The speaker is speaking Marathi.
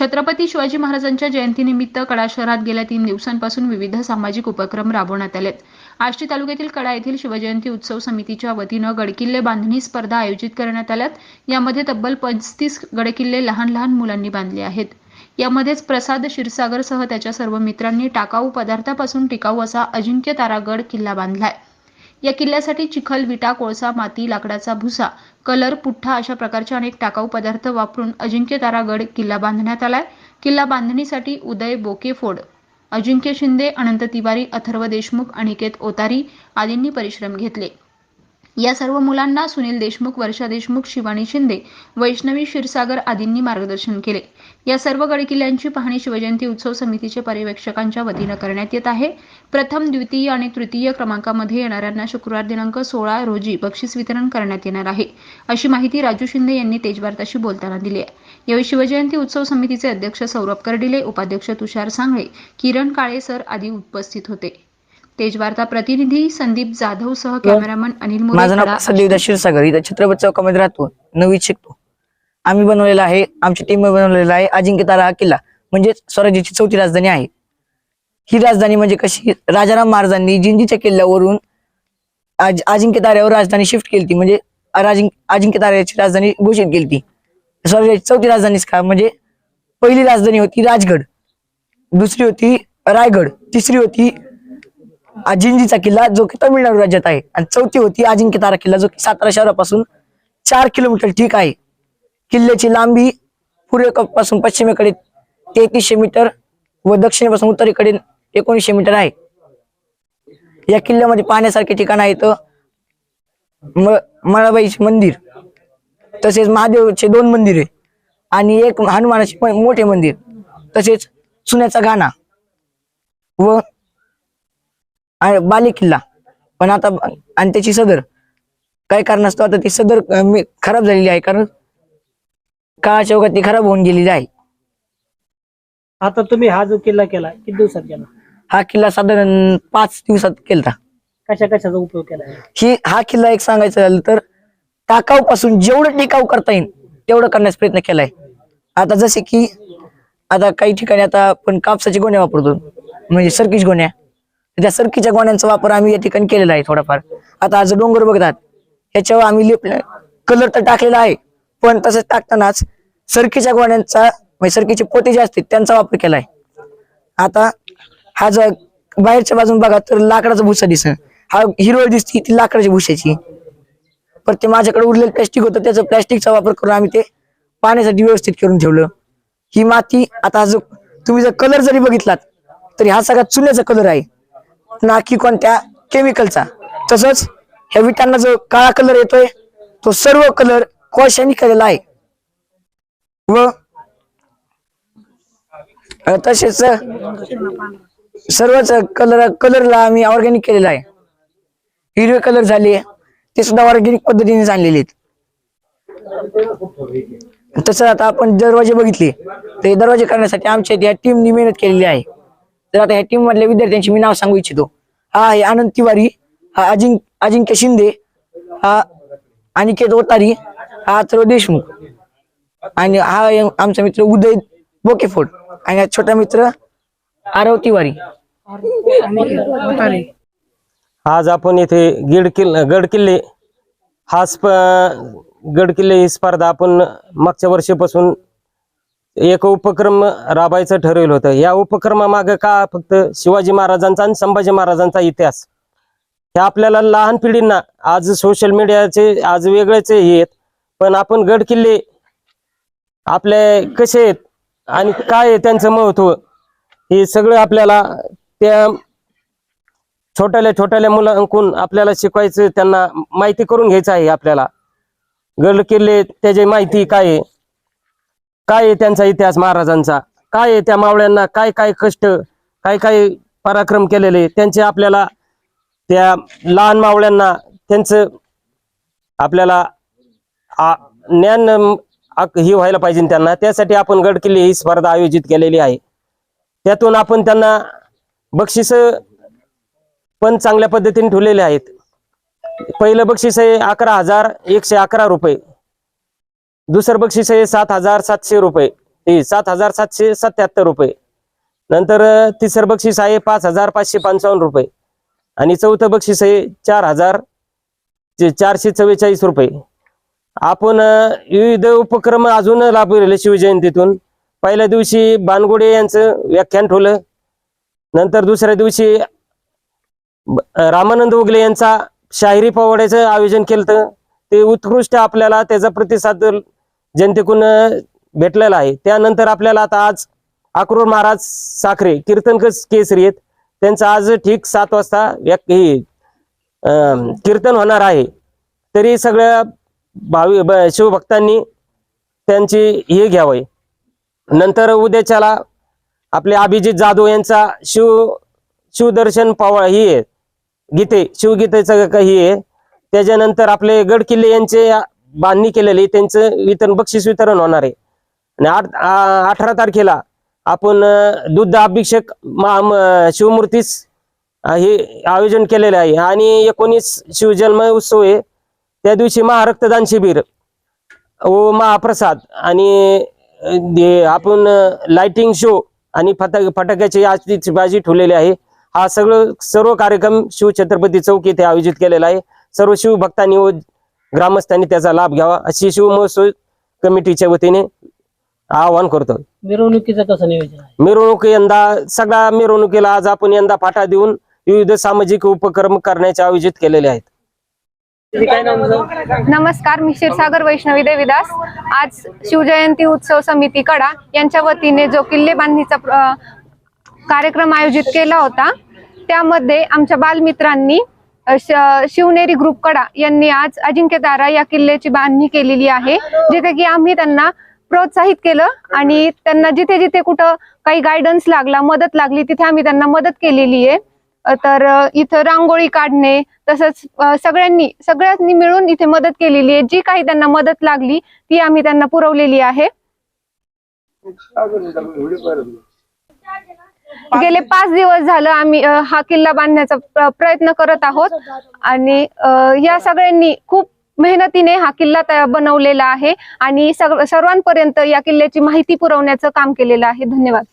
छत्रपती शिवाजी महाराजांच्या जयंतीनिमित्त कडा शहरात गेल्या तीन दिवसांपासून विविध सामाजिक उपक्रम राबवण्यात आलेत. आष्टी तालुक्यातील कडा येथील शिवजयंती उत्सव समितीच्या वतीनं गडकिल्ले बांधणी स्पर्धा आयोजित करण्यात आल्यात. यामध्ये तब्बल पस्तीस गडकिल्ले लहान लहान मुलांनी बांधले आहेत. यामध्येच प्रसाद क्षीरसागरसह त्याच्या सर्व मित्रांनी टाकाऊ पदार्थापासून टिकाऊ असा अजिंक्य तारागड किल्ला बांधलाय. या किल्ल्यासाठी चिखल विटा कोळसा माती लाकडाचा भुसा कलर पुठ्ठा अशा प्रकारचे अनेक टाकाऊ पदार्थ वापरून अजिंक्य तारागड किल्ला बांधण्यात आलाय. किल्ला बांधणीसाठी उदय बोकेफोड अजिंक्य शिंदे अनंत तिवारी अथर्व देशमुख अनिकेत ओतारी आदींनी परिश्रम घेतले. या सर्व मुलांना सुनील देशमुख वर्षा देशमुख शिवानी शिंदे वैष्णवी क्षीरसागर आदींनी मार्गदर्शन केले. या सर्व गडकिल्ल्यांची पाहणी शिवजयंती उत्सव समितीचे पर्यवेक्षकांच्या वतीनं करण्यात येत आहे. प्रथम द्वितीय आणि तृतीय क्रमांकामध्ये येणाऱ्यांना शुक्रवार दिनांक सोळा रोजी बक्षीस वितरण करण्यात येणार आहे. अशी माहिती राजू शिंदे यांनी तेजवार्ताशी बोलताना दिली आहे. यावेळी शिवजयंती उत्सव समितीचे अध्यक्ष सौरभ कर्डिले उपाध्यक्ष तुषार सांगळे किरण काळे सर आदी उपस्थित होते. तेजवार्ता प्रतिनिधी संदीप जाधव सह कॅमेरामन अनिल माझं नाव प्रसाद देवदास क्षीरसागर इथं छत्रपती चौकामध्ये राहतो. नववीत शिकतो. आम्ही बनवलेला आहे आमच्या टीम बनवलेला आहे अजिंक्य तारा हा किल्ला. म्हणजे स्वराज्याची चौथी राजधानी आहे. ही राजधानी म्हणजे कशी? राजाराम महाराजांनी जिंजीच्या किल्ल्यावरून अज- अजिंक्य ताऱ्यावर राजधानी शिफ्ट केली ती म्हणजे अजिंक्य ताऱ्याची राजधानी घोषित केली ती स्वराज्याची चौथी राजधानीच का? म्हणजे पहिली राजधानी होती राजगड. दुसरी होती रायगड. तिसरी होती अजिंजीचा किल्ला जो की तमिळनाडू राज्यात आहे. आणि चौथी होती अजिंक्य तारा किल्ला जो की सातारा शहरापासून चार किलोमीटर ठीक आहे. किल्ल्याची लांबी पूर्वेपासून पश्चिमेकडे तेहतीसशे मीटर व दक्षिणेपासून उत्तरेकडे एकोणीसशे मीटर आहे. या किल्ल्यामध्ये पाहण्यासारखे ठिकाण आहेत म मळाबाईचे मंदिर तसेच महादेवचे दोन मंदिरे आणि एक हनुमानाचे मोठे मंदिर तसेच सुन्याचा गाणा व आणि बाले किल्ला. पण आता आणि त्याची सदर. काय कारणास्तव आता ती सदर खराब झालेली आहे. कारण काळाच्या ओघात ती खराब होऊन गेलेली आहे. आता तुम्ही हा जो किल्ला केला किती दिवसात केला? हा किल्ला साधारण पाच दिवसात केलता. कशा कशाचा उपयोग केला? ही हा किल्ला एक सांगायचं झालं तर टाकाऊ पासून जेवढं टिकाऊ करता येईल तेवढं करण्याचा प्रयत्न केलाय. आता जसे की आता काही ठिकाणी आता आपण कापसाचे गोण्या वापरतो. म्हणजे सरकीच गोण्या. त्या सरकीच्या गोण्यांचा वापर आम्ही या ठिकाणी केलेला आहे थोडाफार. आता आज डोंगर बघतात. याच्यावर आम्ही लेप कलर तर टाकलेला आहे. पण तसंच टाकतानाच सरकीच्या गोण्यांचा म्हणजे सरकीचे पोते जे असतील त्यांचा वापर केलाय. आता हा जर बाहेरच्या बाजून बघा तर लाकडाचा भुसा दिसन हा हिरवळ दिसती ती लाकडाची भुशाची पण ते माझ्याकडे उरलेलं प्लॅस्टिक होतं त्याचा प्लॅस्टिकचा वापर करून आम्ही ते पाण्यासाठी व्यवस्थित करून ठेवलं. ही माती आता जो तुम्ही जर कलर जरी बघितलात तरी हा सगळा चुन्याचा कलर आहे. ना की कोणत्या केमिकलचा तसंच ह्या विटांना जो काळा कलर येतोय तो सर्व कलर कोळशाने केलेला आहे. व तसेच सर्वच कलर कलरला आम्ही ऑर्गॅनिक केलेला आहे. हिरवे कलर झाले ते सुद्धा ऑर्गॅनिक पद्धतीने आणलेले आहेत. तसं आता आपण दरवाजे बघितले तर दरवाजे करण्यासाठी आमच्या या टीमनी मेहनत केलेली आहे. तर आता ह्या टीम मधल्या विद्यार्थ्यांची मी नाव सांगू इच्छितो. हा आहे आनंद तिवारी हा अजिंक अजिंक्य शिंदे हा अनिकेत ओतारी हा अथर्व देशमुख. आणि हा आमचा मित्र उदय बोकेफोड आणि हा छोटा मित्र आरव तिवारी. आज आपण येथे गिड किल्ल गड किल्ले हा स्प गड किल्ले ही स्पर्धा आपण मागच्या वर्षीपासून एक उपक्रम राबायचं ठरवलं होतं. या उपक्रमामागं का फक्त शिवाजी महाराजांचा आणि संभाजी महाराजांचा इतिहास? हे आपल्याला लहान पिढींना आज सोशल मीडियाचे आज वेगळेच हे आहेत. पण आपण गड किल्ले आपले कसे आहेत आणि काय आहे त्यांचं महत्त्व हे सगळं आपल्याला त्या छोट्याल्या छोट्याल्या मुलांकून आपल्याला शिकवायचं त्यांना माहिती करून घ्यायचं आहे आपल्याला. गड किल्ले त्याची माहिती काय आहे? काय आहे त्यांचा इतिहास महाराजांचा? काय आहे त्या मावळ्यांना? काय काय कष्ट काय काय पराक्रम केलेले? त्यांचे आपल्याला त्या लहान मावळ्यांना त्यांचं आपल्याला ज्ञान ही हे व्हायला पाहिजे त्यांना. त्यासाठी आपण गड किल्ले ही स्पर्धा आयोजित केलेली आहे. त्यातून आपण त्यांना बक्षीस पण चांगल्या पद्धतीने ठेवलेले आहेत. पहिलं बक्षीस आहे अकरा हजार एकशे अकरा रुपये. दुसरं बक्षीस आहे सात हजार सातशे रुपये. सात हजार सातशे सत्याहत्तर रुपये. नंतर तिसरं बक्षीस आहे पाच हजार पाचशे पंचावन्न रुपये. आणि चौथं बक्षीस आहे चार हजार चारशे चव्वेचाळीस रुपये. आपण विविध उपक्रम अजून राबविले शिवजयंतीतून. पहिल्या दिवशी बानगुडे यांचं व्याख्यान ठेवलं. नंतर दुसऱ्या दिवशी रामानंद उगले यांचा शाहिरी पवाड्याचं आयोजन केलं ते उत्कृष्ट आपल्याला त्याचा प्रतिसाद जनतेकडून भेटलेला आहे. त्यानंतर आपल्याला आता आज अक्रूर महाराज साखरे कीर्तन केसरी आहेत. त्यांचं आज ठीक सात वाजता हे, अं, कीर्तन होणार आहे. तरी सगळ्या भावी शिवभक्तांनी त्यांची हे घ्यावं. नंतर उद्याच्याला आपले अभिजित जाधव यांचा शिव शिवदर्शन पावा ही आहे. गीते शिवगीतेचं काही आहे. त्याच्यानंतर आपले गडकिल्ले यांचे बांधणी केलेली त्यांचं वितरण बक्षीस वितरण होणार आहे. आणि आठ अठरा तारखेला आपण दुग्ध अभिषेक महा शिवमूर्तीस हे आयोजन केलेले आहे. आणि एकोणीस शिवजन्म उत्सव आहे. त्या दिवशी महारक्तदान शिबिर व महाप्रसाद आणि आपण लाइटिंग शो आणि फटाक फटाक्याची आतिषबाजी ठेवलेली आहे. हा सगळं सर्व कार्यक्रम शिव छत्रपती चौक येथे आयोजित केलेला आहे. सर्व शिवभक्तांनी व ग्रामस्थांनी त्याचा लाभ घ्यावा अशी शिवमहोत्सव कमिटीच्या वतीने आवाहन करतो. मिरवणुकीचं कसं नियोजन आहे? मिरवणूक यंदा सगळ्या मिरवणुकीला आज आपण यंदा फाटा देऊन विविध सामाजिक उपक्रम करण्याचे आयोजित केलेले आहेत? नमस्कार मी क्षीरसागर वैष्णवी देवीदास. आज शिवजयंती उत्सव समिती कडा यांच्या वतीने जो किल्ले बांधणीचा कार्यक्रम आयोजित केला होता त्यामध्ये आमच्या बालमित्रांनी शिवनेरी ग्रुप कडा यांनी आज अजिंक्यतारा या किल्ल्याची बांधणी केलेली आहे जिथे की आम्ही त्यांना प्रोत्साहित केलं आणि त्यांना जिथे जिथे कुठं काही गायडन्स लागला मदत लागली तिथे आम्ही त्यांना मदत केलेली आहे. तर इथं रांगोळी काढणे तसंच सगळ्यांनी सगळ्यांनी मिळून इथे मदत केलेली आहे. जी काही त्यांना मदत लागली ती आम्ही त्यांना पुरवलेली आहे. गेले पाच दिवस झालं आम्ही हा किल्ला बांधण्याचा प्र- प्रयत्न करत आहोत. आणि या सगळ्यांनी खूप मेहनतीने हा किल्ला बनवलेला आहे. आणि सर्वांपर्यंत या किल्ल्याची माहिती पुरवण्याचं काम केलेलं आहे. धन्यवाद.